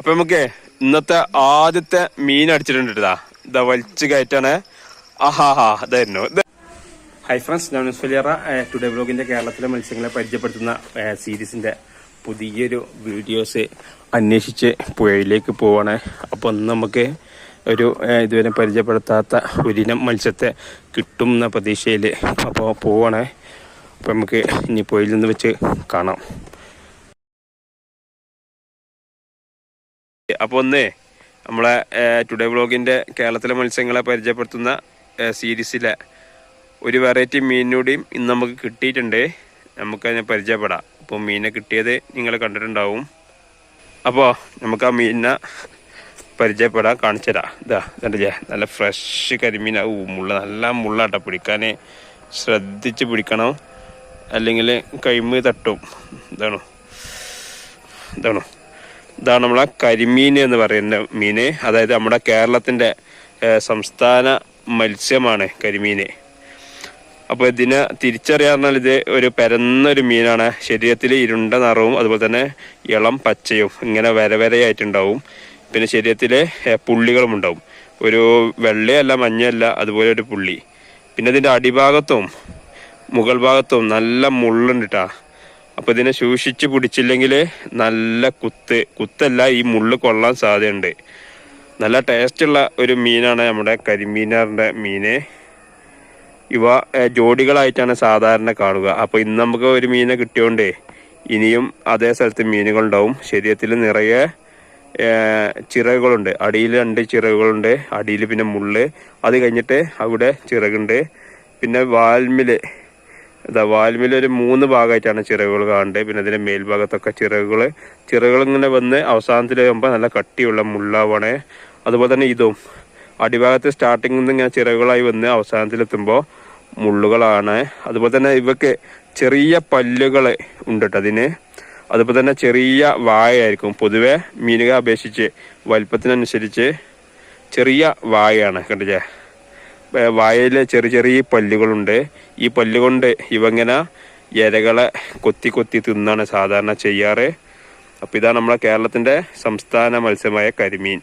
അപ്പൊ നമുക്ക് ഇന്നത്തെ ആദ്യത്തെ മീൻ അടിച്ചിട്ടുണ്ട് ഇതാ വലിച്ചു കയറ്റാണ്. ആഹാഹാ ഹൈ ഫ്രണ്ട്സ് ഞാൻ ഫലിയറ ടുഡേ ബ്ലോഗിന്റെ കേരളത്തിലെ മത്സ്യങ്ങളെ പരിചയപ്പെടുത്തുന്ന സീരീസിന്റെ പുതിയൊരു വീഡിയോസ് അന്വേഷിച്ച് പുഴയിലേക്ക് പോവാണ്. അപ്പോൾ ഇന്ന് നമുക്ക് ഒരു ഇതുവരെ പരിചയപ്പെടുത്താത്ത ഒരിനം മത്സ്യത്തെ കിട്ടും എന്ന പ്രതീക്ഷയിൽ അപ്പോൾ പോവാണ്. അപ്പോൾ നമുക്ക് ഇനി പുഴയിൽ നിന്ന് വെച്ച് കാണാം. അപ്പോൾ ഒന്ന് നമ്മളെ ടുഡേ വ്ളോഗിന്റെ കേരളത്തിലെ മത്സ്യങ്ങളെ പരിചയപ്പെടുത്തുന്ന സീരീസിലെ ഒരു വെറൈറ്റി മീനിനൂടെയും ഇന്ന് നമുക്ക് കിട്ടിയിട്ടുണ്ട്. നമുക്ക് അതിനെ പരിചയപ്പെടാം. അപ്പോൾ മീനെ കിട്ടിയത് നിങ്ങൾ കണ്ടിട്ടുണ്ടാവും. അപ്പോൾ നമുക്ക് ആ മീനിനെ പരിചയപ്പെടാം കാണിച്ചു തരാം ഇതാ കണ്ടില്ലേ നല്ല ഫ്രഷ് കരിമീന. ഊ മുള്ള നല്ല മുള്ളാട്ടോ. പിടിക്കാൻ ശ്രദ്ധിച്ച് പിടിക്കണം. അല്ലെങ്കിൽ കൈമ് തട്ടും. ഇതാണോ? ഇതാണോ? ഇതാണ് നമ്മളെ കരിമീൻ എന്ന് പറയുന്ന മീന്. അതായത് നമ്മുടെ കേരളത്തിന്റെ സംസ്ഥാന മത്സ്യമാണ് കരിമീൻ അപ്പോൾ ഇതിനെ തിരിച്ചറിയാന്നാൽ ഇത് ഒരു പരന്നൊരു മീനാണ്. ശരീരത്തിൽ ഇരുണ്ട നിറവും അതുപോലെ തന്നെ ഇളം പച്ചയും ഇങ്ങനെ വരവരയായിട്ടുണ്ടാവും പിന്നെ ശരീരത്തിൽ പുള്ളികളും ഉണ്ടാവും. ഒരു വെള്ളയല്ല മഞ്ഞയല്ല അതുപോലെ ഒരു പുള്ളി. പിന്നെ ഇതിന്റെ അടിഭാഗത്തും മുകൾ ഭാഗത്തും നല്ല മുള്ളുണ്ട് കേട്ടാ അപ്പോൾ ഇതിനെ സൂക്ഷിച്ച് പിടിച്ചില്ലെങ്കിൽ നല്ല കുത്ത് കുത്തല്ല ഈ മുള്ള് കൊള്ളാൻ സാധ്യതയുണ്ട്. നല്ല ടേസ്റ്റുള്ള ഒരു മീനാണ് നമ്മുടെ കരിമീനാറിന്റെ മീന്. ഇവ ജോഡികളായിട്ടാണ് സാധാരണ കാണുക. അപ്പോൾ ഇന്ന് നമുക്ക് ഒരു മീനെ കിട്ടിയോണ്ട് ഇനിയും അതേ സ്ഥലത്ത് മീനുകളുണ്ടാവും. ശരീരത്തിൽ നിറയെ ചിറകുകളുണ്ട്. അടിയിൽ രണ്ട് ചിറകുകളുണ്ട്. അടിയിൽ പിന്നെ മുള്ള്. അത് കഴിഞ്ഞിട്ട് അവിടെ ചിറകുണ്ട്. പിന്നെ വാൽമിൽ ഇതാ വാൽമിലൊരു മൂന്ന് ഭാഗമായിട്ടാണ് ചിറകുകൾ കാണേണ്ടത് പിന്നെ അതിന്റെ മേൽഭാഗത്തൊക്കെ ചിറകുകൾ ചിറകുകൾ ഇങ്ങനെ വന്ന് അവസാനത്തിലാകുമ്പോൾ നല്ല കട്ടിയുള്ള മുള്ളാവണേ. അതുപോലെ തന്നെ ഇതും. അടിഭാഗത്ത് സ്റ്റാർട്ടിങ്ങിൽ നിന്ന് ഇങ്ങനെ ചിറകുകളായി വന്ന് അവസാനത്തിലെത്തുമ്പോൾ മുള്ളുകളാണ്. അതുപോലെ തന്നെ ഇവയ്ക്ക് ചെറിയ പല്ലുകൾ ഉണ്ട് അതിന്. അതുപോലെ തന്നെ ചെറിയ വായയായിരിക്കും പൊതുവേ മീനുകളെ അപേക്ഷിച്ച് വലിപ്പത്തിനനുസരിച്ച് ചെറിയ വായയാണ് കണ്ടില്ലേ? വായയിൽ ചെറിയ ചെറിയ പല്ലുകളുണ്ട്. ഈ പല്ലുകൊണ്ട് ഇവങ്ങനെ ഇരകളെ കൊത്തി കൊത്തി തിന്നാണ് സാധാരണ ചെയ്യാറ്. അപ്പം ഇതാണ് നമ്മളെ കേരളത്തിന്റെ സംസ്ഥാന മത്സ്യമായ കരിമീൻ.